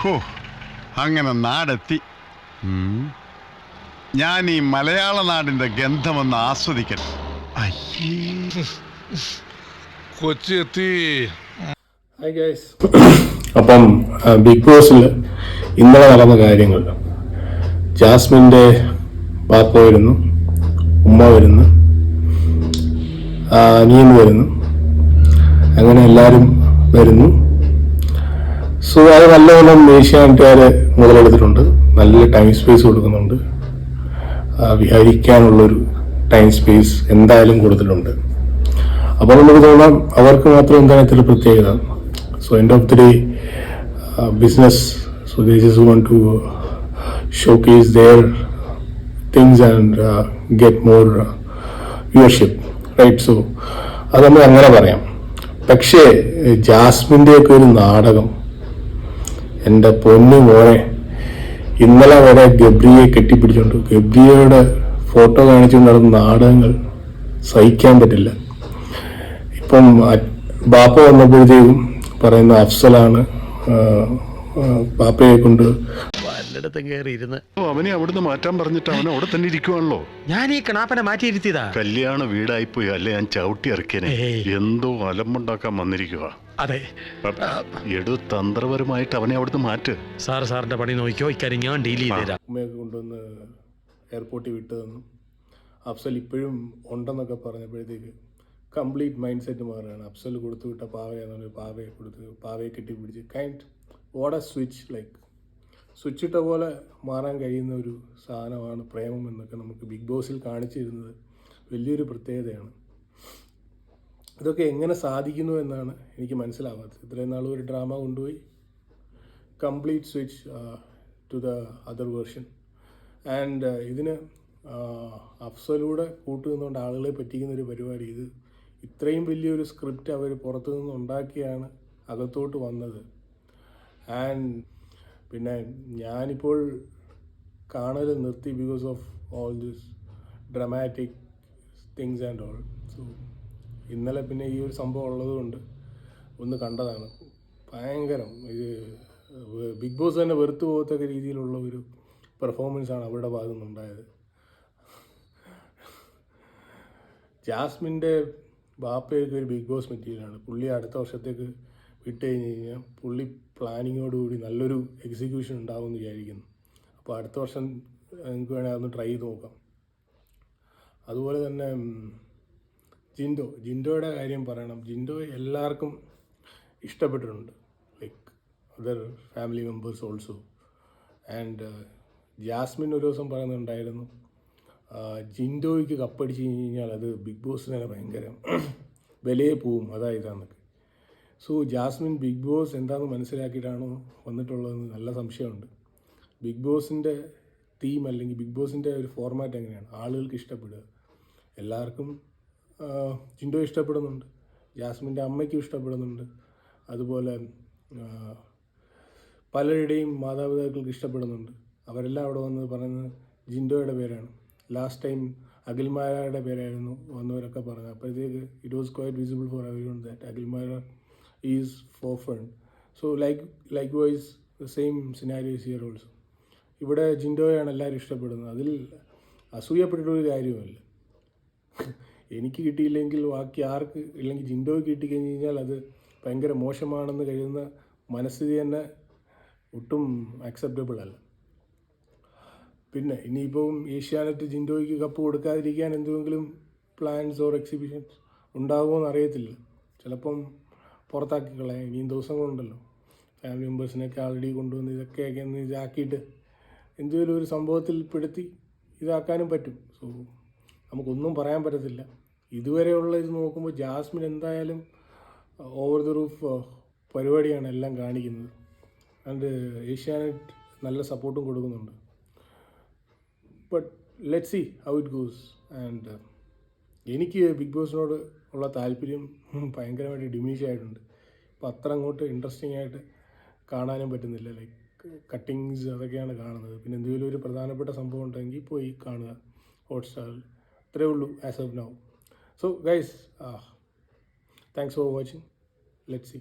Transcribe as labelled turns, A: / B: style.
A: ഹോ അങ്ങനെ നാടെത്തി. ഞാൻ ഈ മലയാള നാടിന്റെ ഗന്ധമൊന്ന് ആസ്വദിക്കട്ടെ. അയ്യേ.
B: കൊച്ചി എത്തി
C: അപ്പം ബിഗ് ബോസിൽ ഇന്നലെ നടന്ന കാര്യങ്ങൾ. ജാസ്മിന്റെ പാപ്പ വരുന്നു ഉമ്മ വരുന്നു അനിയൻ വരുന്നു. അങ്ങനെ എല്ലാവരും വരുന്നു. സോ അത് നല്ലവണ്ണം ഏഷ്യാനെറ്റുകാർ മുതലെടുത്തിട്ടുണ്ട്. നല്ല ടൈം സ്പേസ് കൊടുക്കുന്നുണ്ട്. വിഹരിക്കാനുള്ളൊരു ടൈം സ്പേസ് എന്തായാലും കൊടുത്തിട്ടുണ്ട്. അപ്പോൾ നമുക്ക് തോന്നാം അവർക്ക് മാത്രം എന്താണ് ഇത്ര പ്രത്യേകത? So end of the day business so they just want to showcase their things and get more viewership right so അത് നമ്മൾ അങ്ങനെ പറയാം. പക്ഷേ ജാസ്മിന്റെയൊക്കെ ഒരു നാടകം എന്റെ പൊന്നു മോനെ ഇന്നലെ വരെ ഗബ്രിയെ കെട്ടിപ്പിടിച്ചുകൊണ്ട് ഗബ്രിയയുടെ ഫോട്ടോ കാണിച്ചു നടന്ന നാടകങ്ങൾ സഹിക്കാൻ പറ്റില്ല. ഇപ്പം ബാപ്പ വന്നപ്പോഴത്തേക്കും പറയുന്ന അഫ്സലാണ് ബാപ്പയെ കൊണ്ട്
D: വല്ലയിടത്തും കയറി ഇരുന്ന്.
A: ഓ, അവനെ അവിടുന്ന് മാറ്റാൻ പറഞ്ഞിട്ട് അവൻ അവിടെ തന്നെ ഇരിക്കുവാണല്ലോ.
D: ഞാൻ ഈ കണാപ്പനെ മാറ്റിയിരുത്തിയതാ
A: കല്യാണ വീടായിപ്പോയി അല്ലെ? ഞാൻ ചവിട്ടി ഇറക്കിയനെ.
D: ഏയ്.
A: എന്തോ അലമ്പുണ്ടാക്കാൻ വന്നിരിക്കുക
D: അതെ.
A: എടു തന്ത്രപരമായിട്ട് അവനെ അവിടുന്ന് മാറ്റ്.
D: സാർ സാറിന്റെ പണി നോക്കിയോ? ഇക്കാര്യം ഞാൻ ഡീൽ ചെയ്ത് തരാം
C: ഉമ്മയൊക്കെ കൊണ്ടുവന്ന് എയർപോർട്ടിൽ വിട്ടു തന്നു അഫ്സൽ ഇപ്പോഴും ഉണ്ടെന്നൊക്കെ പറഞ്ഞപ്പോഴത്തേക്ക് കംപ്ലീറ്റ് മൈൻഡ് സെറ്റ് മാറുകയാണ്. അഫ്സൽ കൊടുത്തു വിട്ട പാവയാണെന്ന് പാവയെ കൊടുത്ത് പാവയെ കെട്ടിപ്പിടിച്ച്. Kind what a switch like switch ഇട്ട പോലെ മാറാൻ കഴിയുന്ന ഒരു സാധനമാണ് പ്രേമം എന്നൊക്കെ നമുക്ക് ബിഗ് ബോസിൽ കാണിച്ചിരുന്നത് വലിയൊരു പ്രത്യേകതയാണ്. ഇതൊക്കെ എങ്ങനെ സാധിക്കുന്നു എന്നാണ് എനിക്ക് മനസ്സിലാവാത്തത്. ഇത്രയും നാളും ഒരു ഡ്രാമ കൊണ്ടുപോയി. Complete switch to the other version. And ഇതിന് അഫ്സലൂടെ കൂട്ടുനിന്നുകൊണ്ട് ആളുകളെ പറ്റിക്കുന്ന ഒരു പരിപാടി. ഇത് ഇത്രയും വലിയൊരു സ്ക്രിപ്റ്റ് അവർ പുറത്തു നിന്നുണ്ടാക്കിയാണ് അകത്തോട്ട് വന്നത്. ആൻഡ് പിന്നെ ഞാനിപ്പോൾ കാണൽ നിർത്തി because of all this dramatic things and all so ഇന്നലെ പിന്നെ ഈ ഒരു സംഭവം ഉള്ളതുകൊണ്ട് ഒന്ന് കണ്ടതാണ്. ഭയങ്കരം ഇത് ബിഗ് ബോസ് തന്നെ വെറുത്തു പോകത്തക്ക രീതിയിലുള്ള ഒരു പെർഫോമൻസ് ആണ് അവരുടെ ഭാഗത്തു നിന്നുണ്ടായത്. ജാസ്മിന്റെ ബാപ്പയൊക്കെ ഒരു ബിഗ് ബോസ് മെറ്റീരിയലാണ് പുള്ളി അടുത്ത വർഷത്തേക്ക് വിട്ട് കഴിഞ്ഞ് കഴിഞ്ഞാൽ പുള്ളി പ്ലാനിങ്ങോടുകൂടി നല്ലൊരു എക്സിക്യൂഷൻ ഉണ്ടാവും വിചാരിക്കുന്നു. അപ്പോൾ അടുത്ത വർഷം നിങ്ങൾക്ക് വേണമെങ്കിൽ അതൊന്ന് ട്രൈ ചെയ്ത് നോക്കാം. അതുപോലെ തന്നെ ജിൻഡോ. ജിൻഡോയുടെ കാര്യം പറയണം. ജിൻഡോ എല്ലാവർക്കും ഇഷ്ടപ്പെട്ടിട്ടുണ്ട്. Like other family members also. And Jasmine ഒരു ദിവസം പറയുന്നുണ്ടായിരുന്നു ജിൻഡോയ്ക്ക് കപ്പടിച്ച് കഴിഞ്ഞ് കഴിഞ്ഞാൽ അത് ബിഗ് ബോസിന് ഭയങ്കര വിലയെ പോവും. അതാ ഇതാന്നൊക്കെ. സോ ജാസ്മിൻ ബിഗ് ബോസ് എന്താണെന്ന് മനസ്സിലാക്കിയിട്ടാണോ വന്നിട്ടുള്ളതെന്ന് നല്ല സംശയമുണ്ട്. ബിഗ് ബോസിന്റെ തീം അല്ലെങ്കിൽ ബിഗ് ബോസിന്റെ ഒരു ഫോർമാറ്റ് എങ്ങനെയാണ്? ആളുകൾക്ക് ഇഷ്ടപ്പെടുക. എല്ലാവർക്കും ചിൻഡോ ഇഷ്ടപ്പെടുന്നുണ്ട്. ജാസ്മിന്റെ അമ്മയ്ക്കും ഇഷ്ടപ്പെടുന്നുണ്ട്. അതുപോലെ പലരുടെയും മാതാപിതാക്കൾക്ക് ഇഷ്ടപ്പെടുന്നുണ്ട്. അവരെല്ലാം അവിടെ വന്ന് പറയുന്നത് ജിൻഡോയുടെ പേരാണ്. ലാസ്റ്റ് ടൈം അഖിൽമാരയുടെ പേരായിരുന്നു വന്നവരൊക്കെ പറഞ്ഞത്. അപ്പോഴത്തേക്ക് it was quite visible for everyone that അഖിൽമാര is for fun So like likewise the same scenario is here also. ഇവിടെ ജിൻഡോയാണ് എല്ലാവരും ഇഷ്ടപ്പെടുന്നത്. അതിൽ അസൂയപ്പെട്ടിട്ടൊരു കാര്യമല്ല എനിക്ക് കിട്ടിയില്ലെങ്കിൽ ബാക്കി ആർക്ക് ഇല്ലെങ്കിൽ ജിൻഡോയ്ക്ക് കിട്ടിക്കഴിഞ്ഞ് കഴിഞ്ഞാൽ അത് ഭയങ്കര മോശമാണെന്ന് കരുതുന്ന മനസ്ഥിതി തന്നെ ഒട്ടും അക്സെപ്റ്റബിൾ അല്ല. പിന്നെ ഇനിയിപ്പം ഏഷ്യാനെറ്റ് ജിൻഡോയ്ക്ക് കപ്പ് കൊടുക്കാതിരിക്കാൻ എന്തെങ്കിലും പ്ലാൻസ് ഓർ എക്സിബിഷൻസ് ഉണ്ടാകുമോ എന്ന് അറിയത്തില്ല. ചിലപ്പം പുറത്താക്കി കളയാം ഇനിയും ദിവസങ്ങളുണ്ടല്ലോ. ഫാമിലി മെമ്പേഴ്സിനെയൊക്കെ ആൾറെഡി കൊണ്ടുവന്ന് ഇതൊക്കെയൊക്കെ ഒന്ന് ഇതാക്കിയിട്ട് എന്തെങ്കിലും ഒരു സംഭവത്തിൽ പെടുത്തി ഇതാക്കാനും പറ്റും. സോ നമുക്കൊന്നും പറയാൻ പറ്റത്തില്ല. ഇതുവരെയുള്ള ഇത് നോക്കുമ്പോൾ ജാസ്മിൻ എന്തായാലും ഓവർ ദി റൂഫ് പരിപാടിയാണ് എല്ലാം കാണിക്കുന്നത്. ആൻഡ് ഏഷ്യാനെറ്റ് നല്ല സപ്പോർട്ടും കൊടുക്കുന്നുണ്ട്. But let see how it goes and എനിക്ക് ബിഗ് ബോസിനോട് ഉള്ള താല്പര്യം ഭയങ്കരമായിട്ട് ഡിമിനിഷ് ആയിട്ടുണ്ട്. അപ്പോൾ അത്ര അങ്ങോട്ട് ഇൻട്രസ്റ്റിംഗ് ആയിട്ട് കാണാനും പറ്റുന്നില്ല. ലൈക്ക് കട്ടിങ്സ് അതൊക്കെയാണ് കാണുന്നത്. പിന്നെ എന്തെങ്കിലും ഒരു പ്രധാനപ്പെട്ട സംഭവം ഉണ്ടെങ്കിൽ പോയി കാണുക. ഹോട്ട്സ്റ്റാറിൽ അത്രേ ഉള്ളൂ as of now so guys thanks for watching let see